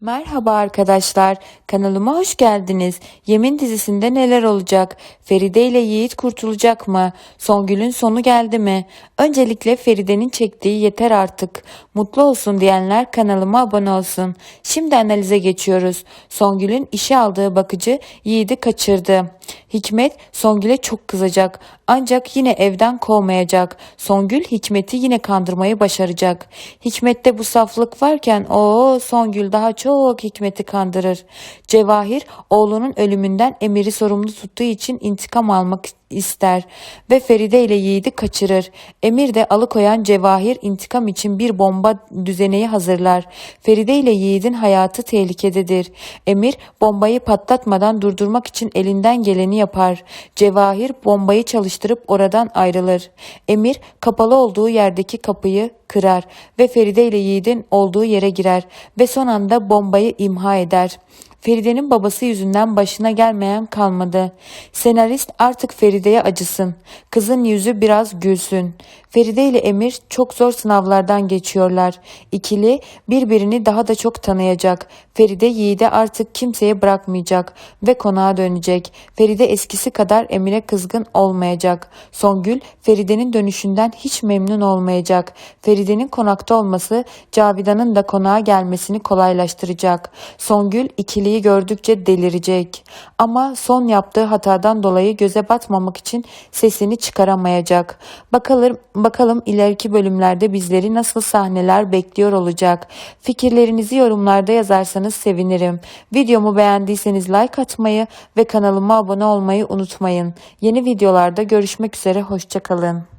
Merhaba arkadaşlar, kanalıma hoş geldiniz. Yemin dizisinde neler olacak? Feride ile Yiğit kurtulacak mı? Songül'ün sonu geldi mi? Öncelikle Feride'nin çektiği yeter artık. Mutlu olsun diyenler kanalıma abone olsun. Şimdi analize geçiyoruz. Songül'ün işe aldığı bakıcı Yiğit'i kaçırdı. Hikmet Songül'e çok kızacak. Ancak yine evden kovmayacak. Songül Hikmet'i yine kandırmayı başaracak. Hikmet'te bu saflık varken o Songül daha çok Hikmet'i kandırır. Cevahir oğlunun ölümünden Emir'i sorumlu tuttuğu için intikam almak ister ve Feride ile Yiğit'i kaçırır. Emir de alıkoyan Cevahir intikam için bir bomba düzeneği hazırlar. Feride ile Yiğit'in hayatı tehlikededir. Emir bombayı patlatmadan durdurmak için elinden geleni yapar. Cevahir bombayı çalıştırıp oradan ayrılır. Emir kapalı olduğu yerdeki kapıyı kırar ve Feride ile Yiğit'in olduğu yere girer ve son anda bombayı imha eder. Feride'nin babası yüzünden başına gelmeyen kalmadı. Senarist artık Feride'ye acısın. Kızın yüzü biraz gülsün. Feride ile Emir çok zor sınavlardan geçiyorlar. İkili birbirini daha da çok tanıyacak. Feride Yiğit'e artık kimseye bırakmayacak ve konağa dönecek. Feride eskisi kadar Emir'e kızgın olmayacak. Songül Feride'nin dönüşünden hiç memnun olmayacak. Feride'nin konakta olması Cavidan'ın da konağa gelmesini kolaylaştıracak. Songül ikiliyi gördükçe delirecek. Ama son yaptığı hatadan dolayı göze batmamak için sesini çıkaramayacak. Bakalım bakalım ileriki bölümlerde bizleri nasıl sahneler bekliyor olacak. Fikirlerinizi yorumlarda yazarsanız sevinirim. Videomu beğendiyseniz like atmayı ve kanalıma abone olmayı unutmayın. Yeni videolarda görüşmek üzere hoşçakalın.